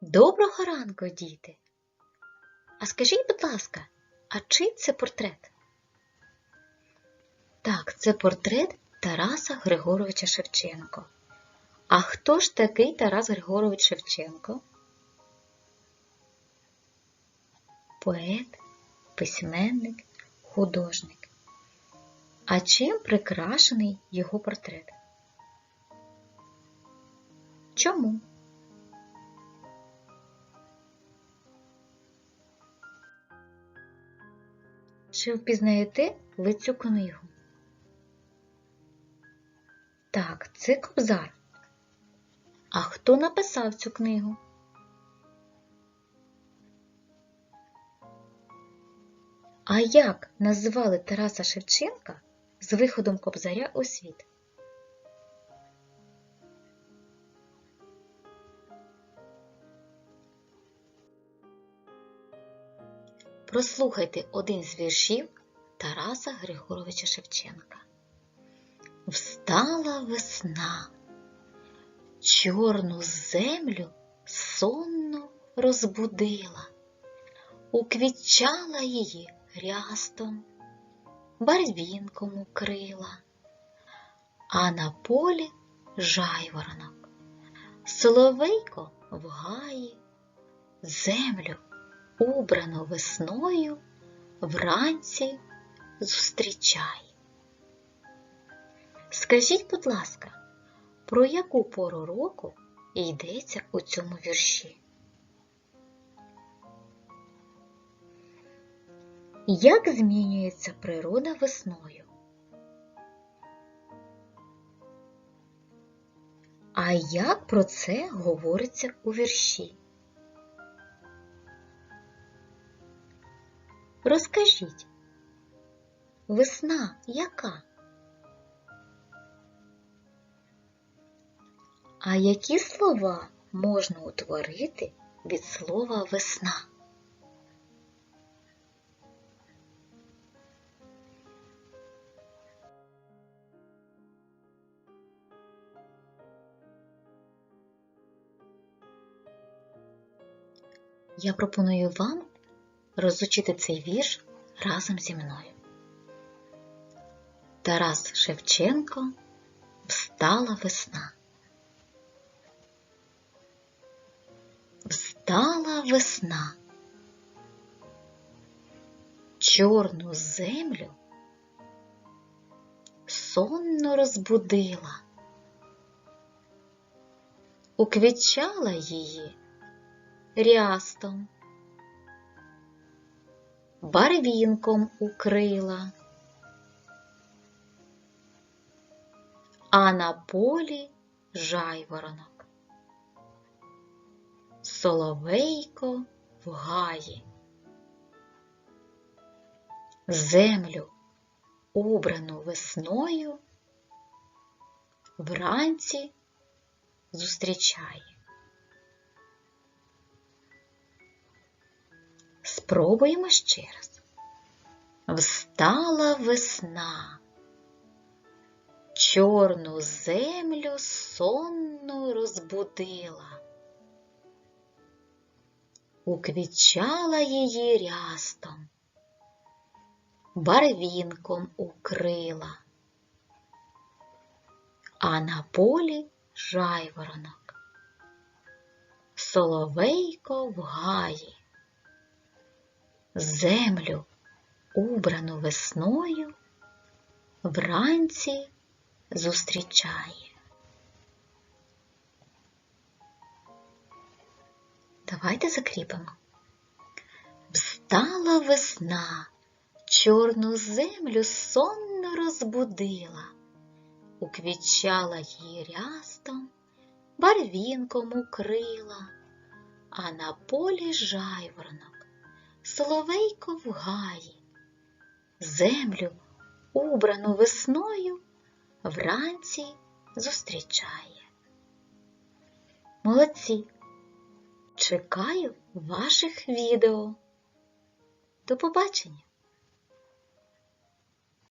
Доброго ранку, діти! А скажіть, будь ласка, а чий це портрет? Так, це портрет Тараса Григоровича Шевченко. А хто ж такий Тарас Григорович Шевченко? Поет, письменник, художник. А чим прикрашений його портрет? Чому? Чи впізнаєте ви цю книгу? Так, це Кобзар. А хто написав цю книгу? А як назвали Тараса Шевченка з виходом Кобзаря у світ? Прослухайте один з віршів Тараса Григоровича Шевченка. Встала весна, чорну землю сонно розбудила, уквітчала її рястом, барвінком укрила, а на полі жайворонок, соловейко в гаї, землю убрану весною вранці зустрічай. Скажіть, будь ласка, про яку пору року йдеться у цьому вірші? Як змінюється природа весною? А як про це говориться у вірші? Розкажіть, весна яка? А які слова можна утворити від слова весна? Я пропоную вам розучити цей вірш разом зі мною. Тарас Шевченко Встала весна. Встала весна. Чорну землю сонно розбудила, уквічала її рястом барвінком укрила, а на полі жайворонок, соловейко в гаї, землю, убрану весною, вранці зустрічає. Спробуємо ще раз. Встала весна, чорну землю сонно розбудила, уквічала її рястом, барвінком укрила, а на полі жайворонок, соловейко в гаї землю, убрану весною, вранці зустрічає. Давайте закріпимо. Встала весна, чорну землю сонно розбудила, уквічала її рястом, барвінком укрила, а на полі жайворонок соловейко в гаї, землю, убрану весною, вранці зустрічає. Молодці! Чекаю ваших відео. До побачення!